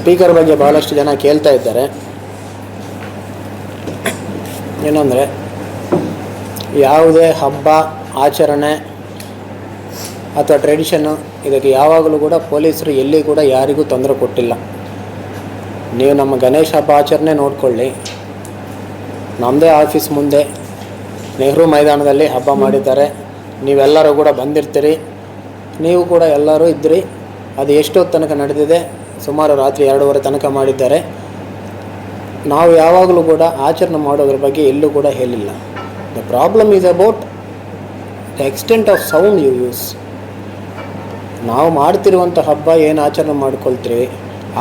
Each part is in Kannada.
ಸ್ಪೀಕರ್ ಬಗ್ಗೆ ಭಾಳಷ್ಟು ಜನ ಕೇಳ್ತಾ ಇದ್ದಾರೆ. ಏನಂದರೆ ಯಾವುದೇ ಹಬ್ಬ ಆಚರಣೆ ಅಥವಾ ಟ್ರೆಡಿಷನ್ನು ಇದಕ್ಕೆ ಯಾವಾಗಲೂ ಕೂಡ ಪೊಲೀಸರು ಎಲ್ಲಿ ಕೂಡ ಯಾರಿಗೂ ತೊಂದರೆ ಕೊಟ್ಟಿಲ್ಲ. ನೀವು ನಮ್ಮ ಗಣೇಶ ಹಬ್ಬ ಆಚರಣೆ ನೋಡಿಕೊಳ್ಳಿ. ನಮ್ಮದೇ ಆಫೀಸ್ ಮುಂದೆ ನೆಹರು ಮೈದಾನದಲ್ಲಿ ಹಬ್ಬ ಮಾಡಿದ್ದಾರೆ. ನೀವೆಲ್ಲರೂ ಕೂಡ ಬಂದಿರ್ತೀರಿ. ನೀವು ಕೂಡ ಎಲ್ಲರೂ ಇದ್ದಿರಿ ಅದು ಎಷ್ಟೊತ್ತು ತನಕ ನಡೆದಿದೆ. ಸುಮಾರು ರಾತ್ರಿ ಎರಡೂವರೆ ತನಕ ಮಾಡಿದ್ದಾರೆ. ನಾವು ಯಾವಾಗಲೂ ಕೂಡ ಆಚರಣೆ ಮಾಡೋದ್ರ ಬಗ್ಗೆ ಎಲ್ಲೂ ಕೂಡ ಹೇಳಿಲ್ಲ. The problem is about the extent of sound you use ನಾವು ಮಾಡ್ತಿರುವಂಥ ಹಬ್ಬ ಏನು ಆಚರಣೆ ಮಾಡ್ಕೊಳ್ತೀವಿ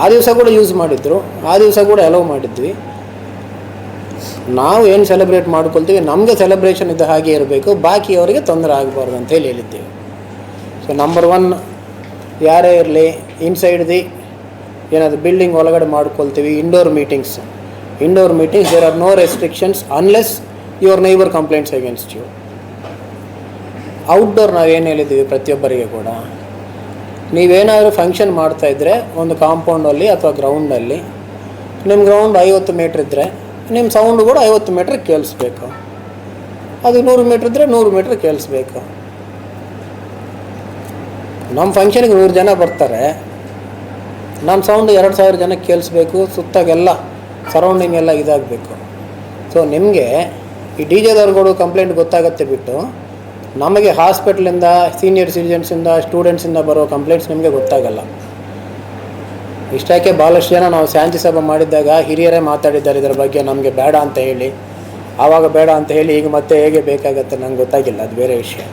ಆ ದಿವಸ ಕೂಡ ಯೂಸ್ ಮಾಡಿದ್ರು, ಆ ದಿವಸ ಕೂಡ ಅಲೋ ಮಾಡಿದ್ವಿ. ನಾವು ಏನು ಸೆಲೆಬ್ರೇಟ್ ಮಾಡ್ಕೊಳ್ತೀವಿ? ನಮಗೆ ಸೆಲೆಬ್ರೇಷನ್ ಇದ್ದ ಹಾಗೆ ಇರಬೇಕು ಬಾಕಿಯವರಿಗೆ ತೊಂದರೆ ಆಗಬಾರ್ದು ಅಂತ ಹೇಳಿ ಹೇಳಿದ್ದೇವೆ. ಸೊ ನಂಬರ್ ಒನ್ ಯಾರೇ ಇರಲಿ ಇನ್ಸೈಡ್ ದಿ ಏನಾದರೂ ಬಿಲ್ಡಿಂಗ್ ಒಳಗಡೆ ಮಾಡ್ಕೊಳ್ತೀವಿ indoor meetings indoor meetings there are no restrictions unless your neighbour complaints against you outdoor ನಾವೇನು ಹೇಳಿದ್ದೀವಿ ಪ್ರತಿಯೊಬ್ಬರಿಗೆ ಕೂಡ? ನೀವೇನಾದರೂ ಫಂಕ್ಷನ್ ಮಾಡ್ತಾಯಿದ್ರೆ ಒಂದು ಕಾಂಪೌಂಡಲ್ಲಿ ಅಥವಾ ಗ್ರೌಂಡಲ್ಲಿ ನಿಮ್ಮ ಗ್ರೌಂಡ್ ಐವತ್ತು ಮೀಟ್ರ್ ಇದ್ದರೆ ನಿಮ್ಮ ಸೌಂಡ್ ಕೂಡ ಐವತ್ತು ಮೀಟ್ರ್ ಕೇಳಿಸ್ಬೇಕು. ಅದು ನೂರು ಮೀಟ್ರ್ ಇದ್ದರೆ ನೂರು ಮೀಟ್ರ್ ಕೇಳಿಸ್ಬೇಕು. ನಮ್ಮ ಫಂಕ್ಷನ್ಗೆ ನೂರು ಜನ ಬರ್ತಾರೆ. ನಮ್ಮ ಸೌಂಡ್ ಎರಡು ಸಾವಿರ ಜನಕ್ಕೆ ಕೇಳಿಸ್ಬೇಕು, ಸುತ್ತಾಗೆಲ್ಲ ಸರೌಂಡಿಂಗ್ ಎಲ್ಲ ಇದಾಗಬೇಕು. ಸೊ ನಿಮಗೆ ಈ ಡಿ ಜೆದವ್ರುಗಳು ಕಂಪ್ಲೇಂಟ್ ಗೊತ್ತಾಗತ್ತೆ ಬಿಟ್ಟು, ನಮಗೆ ಹಾಸ್ಪಿಟ್ಲಿಂದ ಸೀನಿಯರ್ ಸಿಟಿಜನ್ಸಿಂದ ಸ್ಟೂಡೆಂಟ್ಸಿಂದ ಬರೋ ಕಂಪ್ಲೇಂಟ್ಸ್ ನಿಮಗೆ ಗೊತ್ತಾಗಲ್ಲ. ಇಷ್ಟಕ್ಕೆ ಭಾಳಷ್ಟು ಜನ ನಾವು ಶಾಂತಿ ಸಭೆ ಮಾಡಿದ್ದಾಗ ಹಿರಿಯರೇ ಮಾತಾಡಿದ್ದಾರೆ ಇದರ ಬಗ್ಗೆ, ನಮಗೆ ಬೇಡ ಅಂತ ಹೇಳಿ. ಆವಾಗ ಬೇಡ ಅಂತ ಹೇಳಿ ಈಗ ಮತ್ತೆ ಹೇಗೆ ಬೇಕಾಗತ್ತೆ ನಂಗೆ ಗೊತ್ತಾಗಿಲ್ಲ, ಅದು ಬೇರೆ ವಿಷಯ?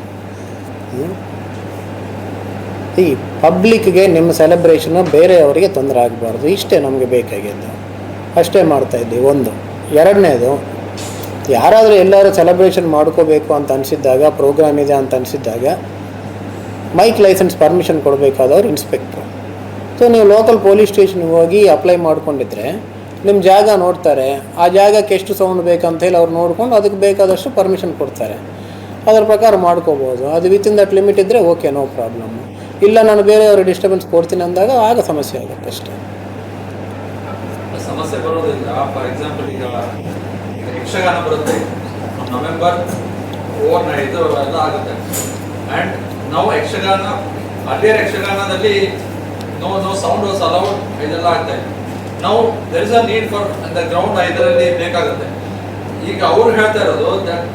ಈ ಪಬ್ಲಿಕ್ಗೆ ನಿಮ್ಮ ಸೆಲೆಬ್ರೇಷನ್ ಬೇರೆಯವರಿಗೆ ತೊಂದರೆ ಆಗಬಾರ್ದು. ಇಷ್ಟೇ ನಮಗೆ ಬೇಕಾಗಿದ್ದು. ಅಷ್ಟೇ ಮಾಡ್ತಾಯಿದ್ವಿ ಒಂದು. ಎರಡನೇದು, ಯಾರಾದರೂ ಎಲ್ಲರೂ ಸೆಲೆಬ್ರೇಷನ್ ಮಾಡ್ಕೋಬೇಕು ಅಂತ ಅನಿಸಿದ್ದಾಗ ಪ್ರೋಗ್ರಾಮ್ ಇದೆ ಅಂತ ಅನಿಸಿದ್ದಾಗ ಮೈಕ್ ಲೈಸೆನ್ಸ್ ಪರ್ಮಿಷನ್ ಕೊಡಬೇಕಾದವ್ರು ಇನ್ಸ್ಪೆಕ್ಟ್ರು ಸೊ ನೀವು ಲೋಕಲ್ ಪೊಲೀಸ್ ಸ್ಟೇಷನ್ಗೆ ಹೋಗಿ ಅಪ್ಲೈ ಮಾಡ್ಕೊಂಡಿದ್ರೆ ನಿಮ್ಮ ಜಾಗ ನೋಡ್ತಾರೆ. ಆ ಜಾಗಕ್ಕೆ ಎಷ್ಟು ಸೌಂಡ್ ಬೇಕಂತ ಹೇಳಿ ಅವ್ರು ನೋಡ್ಕೊಂಡು ಅದಕ್ಕೆ ಬೇಕಾದಷ್ಟು ಪರ್ಮಿಷನ್ ಕೊಡ್ತಾರೆ. ಅದರ ಪ್ರಕಾರ ಮಾಡ್ಕೋಬೋದು. ಅದು ವಿತಿನ್ ದಟ್ ಲಿಮಿಟ್ ಇದ್ದರೆ ಓಕೆ ನೋ ಪ್ರಾಬ್ಲಮ್ ಇಲ್ಲ, ನಾನು ಬೇರೆಯವರು ಡಿಸ್ಟರ್ಬೆನ್ಸ್ ಕೊಡ್ತೀನಿ ಅಂದಾಗ ಆಗ ಸಮಸ್ಯೆ ಆಗುತ್ತೆ ಅಷ್ಟೇ. ಸಮಸ್ಯೆ ಬರೋದಿಲ್ಲ ಫಾರ್ ಎಕ್ಸಾಂಪಲ್ ಈಗ ಯಕ್ಷಗಾನ ಬರುತ್ತೆ ನವೆಂಬರ್ ಓವರ್ ನೈಟ್ ಎಲ್ಲ ಆಗುತ್ತೆ. ಆ್ಯಂಡ್ ನಾವು ಯಕ್ಷಗಾನ ಅದೇ ಯಕ್ಷಗಾನದಲ್ಲಿ no no sound was allowed ಇದೆಲ್ಲ ಆಗ್ತಾ ಇದೆ ನಾವು there is a need for the ground ಇದರಲ್ಲಿ ಬೇಕಾಗುತ್ತೆ. ಈಗ ಅವ್ರು ಹೇಳ್ತಾ ಇರೋದು that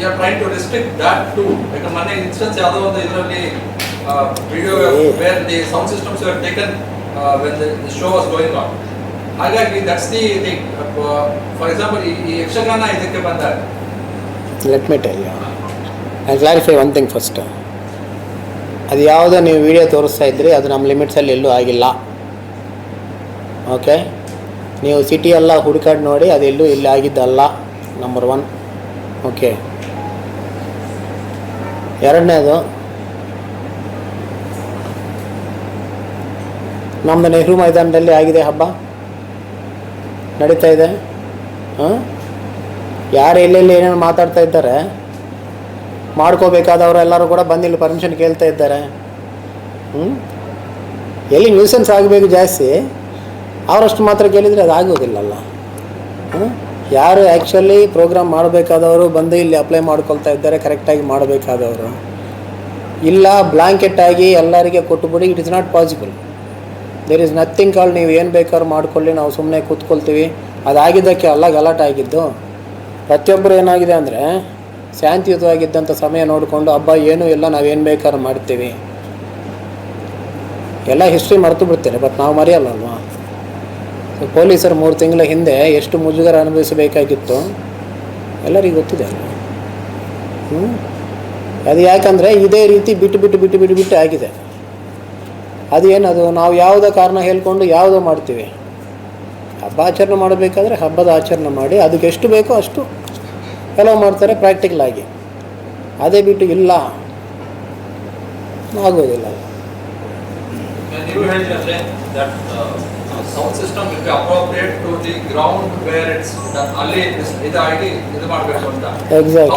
you are trying to restrict that to ಯಾಕಂದ್ರೆ ಮೊನ್ನೆ ಇನ್ಸ್ಟೆನ್ಸ್ ಯಾವುದೋ ಒಂದು ಇದರಲ್ಲಿ video where the sound systems are taken when the show was going on ಹಾಗಾಗಿ that's the thing for example ಈ ಯಕ್ಷಗಾನ ಇದಕ್ಕೆ ಬಂದಾಗ let me tell you I clarify one thing first ಅದು ಯಾವುದೋ ನೀವು ವಿಡಿಯೋ ತೋರಿಸ್ತಾ ಇದ್ರಿ ಅದು ನಮ್ಮ ಲಿಮಿಟ್ಸಲ್ಲಿ ಎಲ್ಲೂ ಆಗಿಲ್ಲ. ಓಕೆ ನೀವು ಸಿಟಿ ಎಲ್ಲ ಹುಡುಕಾಡಿ ನೋಡಿ ಎಲ್ಲೂ ಇಲ್ಲಿ ಆಗಿದ್ದಲ್ಲ ನಂಬರ್ ಒನ್ ಓಕೆ ಎರಡನೇದು ನಮ್ಮದು ನೆಹರು ಮೈದಾನದಲ್ಲಿ ಆಗಿದೆ ಹಬ್ಬ. ನಡೀತಾ ಇದೆ. ಹಾಂ? ಯಾರು ಎಲ್ಲೆಲ್ಲಿ ಏನೇನು ಮಾತಾಡ್ತಾ ಇದ್ದಾರೆ, ಮಾಡ್ಕೋಬೇಕಾದವರು ಎಲ್ಲರೂ ಕೂಡ ಬಂದು ಇಲ್ಲಿ ಪರ್ಮಿಷನ್ ಕೇಳ್ತಾ ಇದ್ದಾರೆ. ಹ್ಞೂ ಎಲ್ಲಿ ನ್ಯೂಸೆನ್ಸ್ ಆಗಬೇಕು ಜಾಸ್ತಿ, ಅವರಷ್ಟು ಮಾತ್ರ ಕೇಳಿದರೆ ಅದು ಆಗೋದಿಲ್ಲಲ್ಲ. ಹ್ಞೂ ಯಾರು ಆ್ಯಕ್ಚುಲಿ ಪ್ರೋಗ್ರಾಮ್ ಮಾಡಬೇಕಾದವರು ಬಂದು ಇಲ್ಲಿ ಅಪ್ಲೈ ಮಾಡ್ಕೊಳ್ತಾ ಇದ್ದಾರೆ ಕರೆಕ್ಟಾಗಿ ಮಾಡಬೇಕಾದವರು. ಇಲ್ಲ ಬ್ಲಾಂಕೆಟ್ ಆಗಿ ಎಲ್ಲರಿಗೆ ಕೊಟ್ಟುಬಿಡಿ it is not possible there is nothing call ನೀವು ಏನು ಬೇಕಾದ್ರೂ ಮಾಡ್ಕೊಳ್ಳಿ, ನಾವು ಸುಮ್ಮನೆ ಕೂತ್ಕೊಳ್ತೀವಿ. ಅದಾಗಿದ್ದಕ್ಕೆ ಅಲ್ಲ ಗಲಾಟೆ ಆಗಿದ್ದು ಪ್ರತಿಯೊಬ್ಬರು ಏನಾಗಿದೆ ಅಂದರೆ, ಶಾಂತಿಯುತವಾಗಿದ್ದಂಥ ಸಮಯ ನೋಡಿಕೊಂಡು ಹಬ್ಬ ಏನೂ ಇಲ್ಲ ನಾವೇನು ಬೇಕಾದ್ರೂ ಮಾಡ್ತೀವಿ. ಎಲ್ಲ ಹಿಸ್ಟ್ರಿ ಮರೆತು ಬಿಡ್ತಾರೆ ಬಟ್ ನಾವು ಮರೆಯಲ್ಲಲ್ವಾ? ಸೊ ಪೊಲೀಸರು ಮೂರು ತಿಂಗಳ ಹಿಂದೆ ಎಷ್ಟು ಮುಜುಗರ ಅನುಭವಿಸಬೇಕಾಗಿತ್ತು? ಎಲ್ಲರಿಗೂ ಗೊತ್ತಿದೆ ಅಲ್ವಾ? ಅದು ಯಾಕಂದರೆ ಇದೇ ರೀತಿ ಬಿಟ್ಟು ಬಿಟ್ಟು ಬಿಟ್ಟು ಬಿಟ್ಟು ಬಿಟ್ಟು ಆಗಿದೆ. ಅದೇನದು? ನಾವು ಯಾವುದೋ ಕಾರಣ ಹೇಳ್ಕೊಂಡು ಯಾವುದೋ ಮಾಡ್ತೀವಿ. ಹಬ್ಬ ಆಚರಣೆ ಮಾಡಬೇಕಾದ್ರೆ ಹಬ್ಬದ ಆಚರಣೆ ಮಾಡಿ ಅದಕ್ಕೆ ಎಷ್ಟು ಬೇಕೋ ಅಷ್ಟು ಕೆಲವು ಮಾಡ್ತಾರೆ ಪ್ರಾಕ್ಟಿಕಲ್ ಆಗಿ. ಅದೇ ಬಿಟ್ಟು ಇಲ್ಲ. ಆಗೋದಿಲ್ಲ. Sound system appropriate to the ground where it's ಅಲ್ಲಿ ಇದಾಗಿ ಇದು ಮಾಡಬೇಕು ಅಂತ. Assess?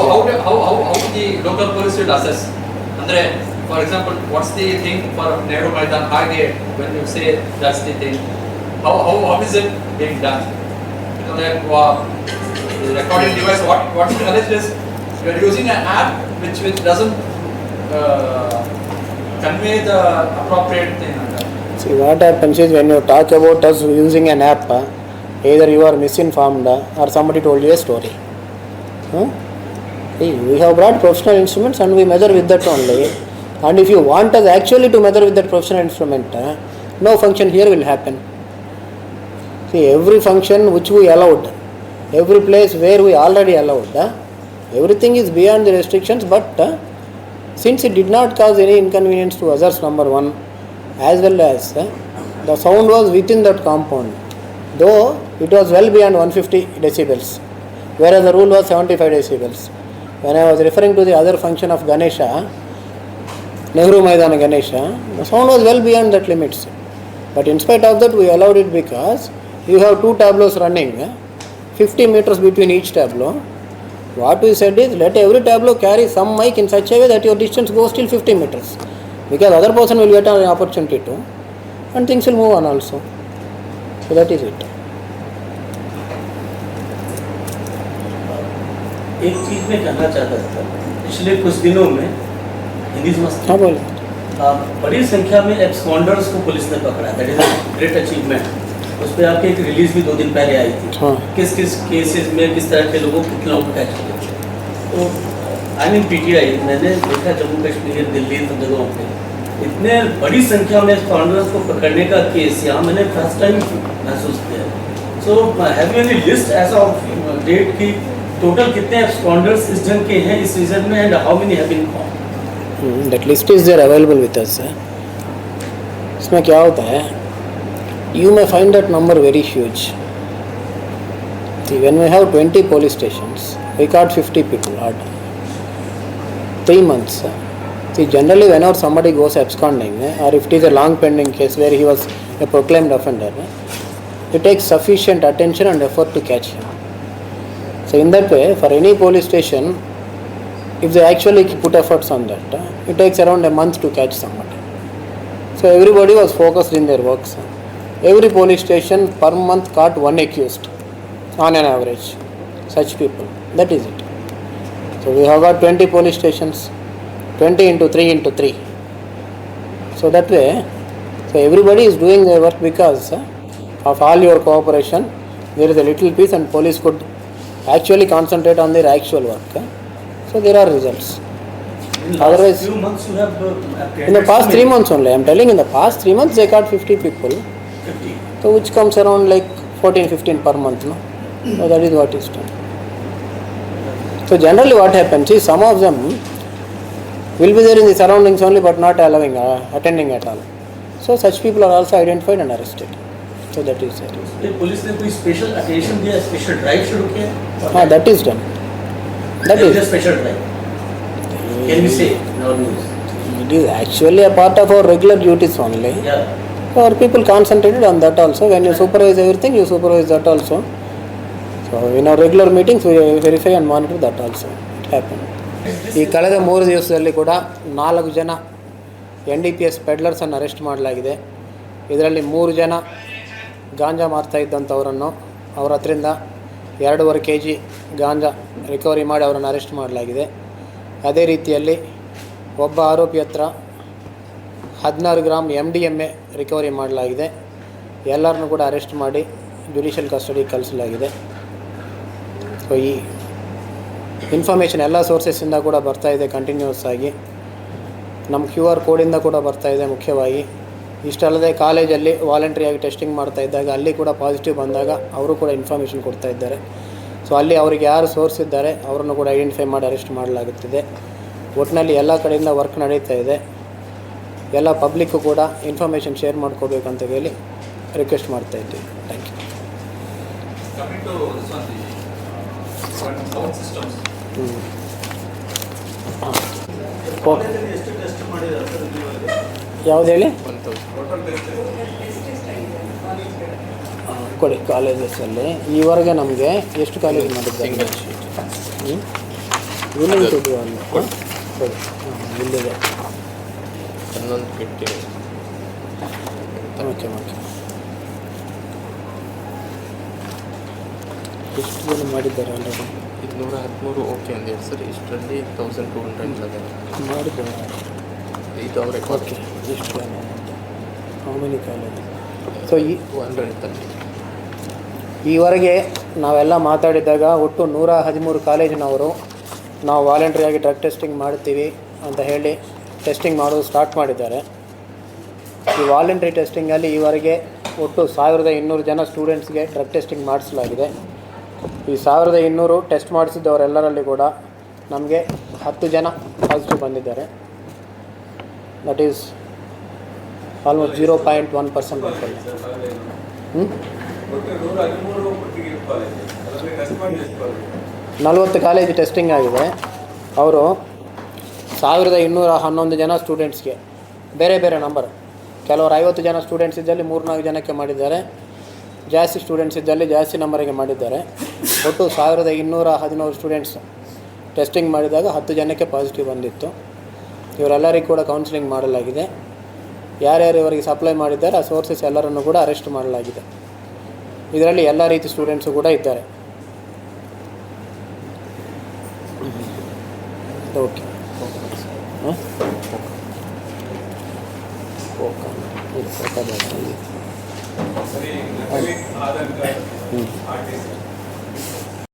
ಅಂದ್ರೆ For example, what's the thing for Nehru Maidan Hage when you say that's the thing? How, how, how is it being done? You know, like, wow, the recording device, what, what's encouraged is you're using an app which, which doesn't uh, convey the appropriate thing. See, what happens is when you talk about us using an app, either you are misinformed uh, or somebody told you a story. Huh? We have brought professional instruments and we measure with that only. And if you want us actually to measure with that professional instrument, uh, no function here will happen. See, every function which we allowed, every place where we already allowed, uh, everything is beyond the restrictions, but uh, since it did not cause any inconvenience to others, number one, as well as the sound was within that compound, though it was well beyond 150 decibels, whereas the rule was 75 decibels. When I was referring to the other function of Ganesha, Nehru Maidana Ganesha, the sound was well beyond that limits. But in spite of that, we allowed it because you have two tableaus running, uh, 50 meters between each tableau. What we said is let every tableau carry some mic in such a way that your distance goes till 50 meters. Because other person will get an opportunity to and things will move on also. So that is it. एक चीज मैं कहना चाहता था पिछले कुछ दिनों में हिंदी समझते हाँ। बोले। बड़ी संख्या में एक्सपॉन्डर्स को पुलिस ने पकड़ा दैट इज़ ग्रेट अचीवमेंट उस पर आपकी एक रिलीज़ भी दो दिन पहले आई थी। हाँ। किस किस केसेस में किस तरह के लोगों को कितने कैच तो आई मीन पीटीआई मैंने देखा जम्मू कश्मीर दिल्ली सब जगहों पे। इतने बड़ी संख्या में एक्सपॉन्डर्स को पकड़ने का केस यहाँ मैंने फ़र्स्ट टाइम महसूस किया। So have you any list as of date की टोटल कितने एक्सपॉन्डर्स इस ढंग के हैं इस रीजन में and how many have been Hmm, that list is there available with us. eh? इसमें क्या होता है you may find that number very huge. See, when we have 20 police stations, we caught 50 people hard. Three months. eh? See, generally whenever somebody goes absconding, eh, or if it is a long pending case where he was a proclaimed offender, eh, it takes sufficient attention and effort to catch him. So in that way, for any police station, if they actually put efforts on that, uh, it takes around a month to catch somebody. So everybody was focused in their works. Every police station per month caught one accused on an average. Such people. That is it. So we have got 20 police stations, 20 into 3 into 3. So that way, so everybody is doing their work because uh, of all your cooperation. There is a little piece and police could actually concentrate on their actual work. uh. So there are results. In Otherwise- last few months you have uh, In the past three months only, I am telling in the past three months they caught 50 people, 50. so which comes around like 14 15 per month. No? So that is what is done. So generally what happens is some of them will be there in the surroundings only but not allowing, uh, attending at all. So such people are also identified and arrested. So that is it. ये पुलिस ने कोई स्पेशल अटेंशन दिया स्पेशल ड्राइव शुरू किया Ah, That is. a special drive. Can we say in our news? It is actually a part of our regular duties only. Yeah. Our people concentrated on that also. When you supervise everything, you supervise that also. So in our regular meetings, we verify and monitor that also. It happened. ಈ ಕಳೆದ ಮೂರು ದಿವಸದಲ್ಲಿ ಕೂಡ ನಾಲ್ಕು ಜನ ಎನ್ ಡಿ ಪಿ ಎಸ್ ಪೆಡ್ಲರ್ಸನ್ನು ಅರೆಸ್ಟ್ ಮಾಡಲಾಗಿದೆ ಇದರಲ್ಲಿ ಮೂರು ಜನ ಗಾಂಜಾ ಮಾರ್ತಾ ಇದ್ದಂಥವರನ್ನು ಅವರ ಹತ್ರಿಂದ ಎರಡೂವರೆ ಕೆ ಜಿ ಗಾಂಜಾ ರಿಕವರಿ ಮಾಡಿ ಅವರನ್ನು ಅರೆಸ್ಟ್ ಮಾಡಲಾಗಿದೆ. ಅದೇ ರೀತಿಯಲ್ಲಿ ಒಬ್ಬ ಆರೋಪಿ ಹತ್ರ ಹದಿನಾರು gram M D M A recovery ಮಾಡಲಾಗಿದೆ. ಎಲ್ಲರನ್ನೂ ಕೂಡ ಅರೆಸ್ಟ್ ಮಾಡಿ ಜುಡಿಷಿಯಲ್ ಕಸ್ಟಡಿಗೆ ಕಳಿಸಲಾಗಿದೆ. ಸೊ ಈ ಇನ್ಫಾರ್ಮೇಷನ್ ಎಲ್ಲ ಸೋರ್ಸಸ್ಸಿಂದ ಕೂಡ ಬರ್ತಾ ಇದೆ ಕಂಟಿನ್ಯೂಸ್ ಆಗಿ. ನಮ್ಮ ಕ್ಯೂ ಆರ್ ಕೋಡಿಂದ ಕೂಡ ಬರ್ತಾ ಇದೆ ಮುಖ್ಯವಾಗಿ. ಇಷ್ಟಲ್ಲದೆ ಕಾಲೇಜಲ್ಲಿ ವಾಲಂಟ್ರಿಯಾಗಿ ಟೆಸ್ಟಿಂಗ್ ಮಾಡ್ತಾ ಇದ್ದಾಗ ಅಲ್ಲಿ ಕೂಡ ಪಾಸಿಟಿವ್ ಬಂದಾಗ ಅವರು ಕೂಡ ಇನ್ಫಾರ್ಮೇಷನ್ ಕೊಡ್ತಾ ಇದ್ದಾರೆ. ಸೊ ಅಲ್ಲಿ ಅವರಿಗೆ ಯಾರು ಸೋರ್ಸ್ ಇದ್ದಾರೆ ಅವರನ್ನು ಕೂಡ ಐಡೆಂಟಿಫೈ ಮಾಡಿ ಅರೆಸ್ಟ್ ಮಾಡಲಾಗುತ್ತಿದೆ. ಒಟ್ಟಿನಲ್ಲಿ ಎಲ್ಲ ಕಡೆಯಿಂದ ವರ್ಕ್ ನಡೀತಾ ಇದೆ. ಎಲ್ಲ ಪಬ್ಲಿಕ್ಕು ಕೂಡ ಇನ್ಫಾರ್ಮೇಷನ್ ಶೇರ್ ಅಂತ ಹೇಳಿ ರಿಕ್ವೆಸ್ಟ್ ಮಾಡ್ತಾ ಇದ್ದೀವಿ ಥ್ಯಾಂಕ್ ಯು. ಓಕೆ ಯಾವ್ದು ಹೇಳಿ? ಕೊಡಿ ಕಾಲೇಜಸಲ್ಲಿ ಈವರೆಗೆ ನಮಗೆ ಎಷ್ಟು ಕಾಲೇಜ್ ಅಲ್ಲ? ಹಾಂ ಕೊಡಿ. ಹಾಂ ಇಲ್ಲಿದೆ. ಹನ್ನೊಂದು ಫಿಫ್ಟೀನ್ ಓಕೆ ಓಕೆ ಎಷ್ಟು ಜನ ಮಾಡಿದ್ದಾರೆ ಆಲ್ರೆಡಿ ಇದು ನೂರ ಹದಿಮೂರು ಓಕೆ ಅಂದೇಳಿ ಸರ್. ಇಷ್ಟರಲ್ಲಿ ತೌಸಂಡ್ ಟು ಹಂಡ್ರೆಡ್ ಮಾಡಿದ್ದಾರೆ. ಇದು ತೊಂದರೆ ಓಕೆ ಎಷ್ಟು ಕಾಲೇಜ್ ಸೊ ಈ ಹಂಡ್ರೆಡ್ ತರ್ಟಿ ಈವರೆಗೆ ನಾವೆಲ್ಲ ಮಾತಾಡಿದಾಗ ಒಟ್ಟು ನೂರ ಹದಿಮೂರು ಕಾಲೇಜಿನವರು ನಾವು ವಾಲಂಟ್ರಿಯಾಗಿ ಡ್ರಗ್ ಟೆಸ್ಟಿಂಗ್ ಮಾಡ್ತೀವಿ ಅಂತ ಹೇಳಿ ಟೆಸ್ಟಿಂಗ್ ಮಾಡೋದು ಸ್ಟಾರ್ಟ್ ಮಾಡಿದ್ದಾರೆ. ಈ ವಾಲಂಟ್ರಿ ಟೆಸ್ಟಿಂಗಲ್ಲಿ ಈವರೆಗೆ ಒಟ್ಟು ಸಾವಿರದ ಇನ್ನೂರು ಜನ ಸ್ಟೂಡೆಂಟ್ಸ್ಗೆ ಡ್ರಗ್ ಟೆಸ್ಟಿಂಗ್ ಮಾಡಿಸಲಾಗಿದೆ. ಈ ಸಾವಿರದ ಇನ್ನೂರು ಟೆಸ್ಟ್ ಮಾಡಿಸಿದ್ದವರೆಲ್ಲರಲ್ಲಿ ಕೂಡ ನಮಗೆ ಹತ್ತು ಜನ ಪಾಸಿಟಿವ್ ಬಂದಿದ್ದಾರೆ. That is almost zero point one percent ನಲವತ್ತು ಕಾಲೇಜ್ ಟೆಸ್ಟಿಂಗ್ ಆಗಿದೆ. ಅವರು ಸಾವಿರದ ಇನ್ನೂರ ಹನ್ನೊಂದು ಜನ ಸ್ಟೂಡೆಂಟ್ಸ್ಗೆ ಬೇರೆ ಬೇರೆ ನಂಬರ್ ಕೆಲವರು ಐವತ್ತು ಜನ ಸ್ಟೂಡೆಂಟ್ಸ್ ಇದ್ದಲ್ಲಿ ಮೂರ್ನಾಲ್ಕು ಜನಕ್ಕೆ ಮಾಡಿದ್ದಾರೆ. ಜಾಸ್ತಿ ಸ್ಟೂಡೆಂಟ್ಸ್ ಇದ್ದಲ್ಲಿ ಜಾಸ್ತಿ ನಂಬರಿಗೆ ಮಾಡಿದ್ದಾರೆ. ಒಟ್ಟು ಸಾವಿರದ ಇನ್ನೂರ ಹದಿನೂರು ಸ್ಟೂಡೆಂಟ್ಸ್ ಟೆಸ್ಟಿಂಗ್ ಮಾಡಿದಾಗ ಹತ್ತು ಜನಕ್ಕೆ ಪಾಸಿಟಿವ್ ಬಂದಿತ್ತು. ಇವರೆಲ್ಲರಿಗೂ ಕೂಡ ಕೌನ್ಸಿಲಿಂಗ್ ಮಾಡಲಾಗಿದೆ. ಯಾರ್ಯಾರು ಇವರಿಗೆ ಸಪ್ಲೈ ಮಾಡಿದ್ದಾರೆ, ಆ ಸೋರ್ಸಸ್ ಎಲ್ಲರನ್ನು ಕೂಡ ಅರೆಸ್ಟ್ ಮಾಡಲಾಗಿದೆ. ಇದರಲ್ಲಿ ಎಲ್ಲ ರೀತಿ ಸ್ಟೂಡೆಂಟ್ಸು ಕೂಡ ಇದ್ದಾರೆ. ಓಕೆ